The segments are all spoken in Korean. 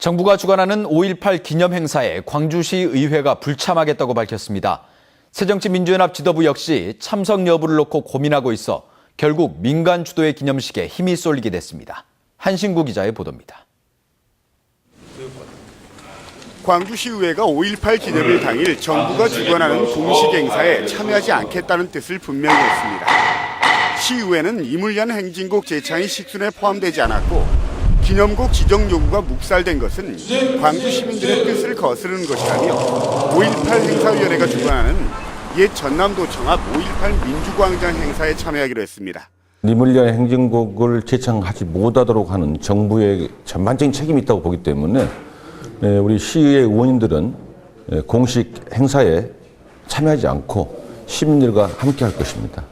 정부가 주관하는 5.18 기념 행사에 광주시 의회가 불참하겠다고 밝혔습니다. 새정치민주연합 지도부 역시 참석 여부를 놓고 고민하고 있어 결국 민간 주도의 기념식에 힘이 쏠리게 됐습니다. 한신구 기자의 보도입니다. 광주시의회가 5.18 기념일 당일 정부가 주관하는 공식 행사에 참여하지 않겠다는 뜻을 분명히 했습니다. 시의회는 이물련 행진곡 제창이 식순에 포함되지 않았고 기념곡 지정 요구가 묵살된 것은 광주 시민들의 뜻을 거스르는 것이라며 5.18 행사위원회가 주관하는 옛 전남도청합 5.18 민주광장 행사에 참여하기로 했습니다. 리물리아 행정국을 제창하지 못하도록 하는 정부의 전반적인 책임이 있다고 보기 때문에 예, 우리 시의회 의원님들은 예, 공식 행사에 참여하지 않고 시민들과 함께 할 것입니다.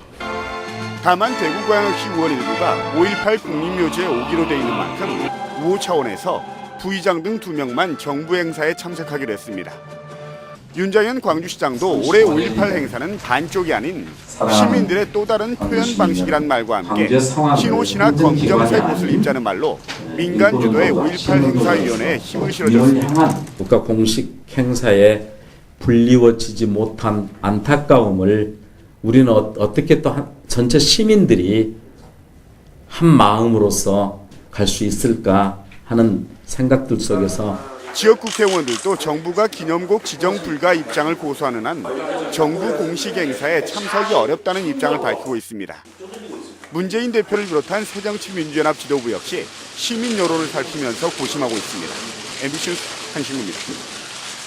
다만 대구광역시 의원 일부가 5.18 국립묘지에 오기로 돼 있는 만큼 우호 차원에서 부의장 등 두 명만 정부 행사에 참석하기로 했습니다. 윤장현 광주시장도 올해 5.18 행사는 반쪽이 아닌 시민들의 또 다른 표현 방식이란 말과 함께 신호시나 검정색 옷을 입자는 말로 민간 주도의 5.18 행사위원회에 힘을 실어줬습니다. 국가 공식 행사에 불리워지지 못한 안타까움을 우리는 어, 어떻게 또 한- 전체 시민들이 한 마음으로서 갈 수 있을까 하는 생각들 속에서 지역 국회의원들도 정부가 기념곡 지정 불가 입장을 고수하는 한 정부 공식 행사에 참석이 어렵다는 입장을 밝히고 있습니다. 문재인 대표를 비롯한 새정치민주연합 지도부 역시 시민 여론을 살피면서 고심하고 있습니다. MBC 뉴스 한신구입니다.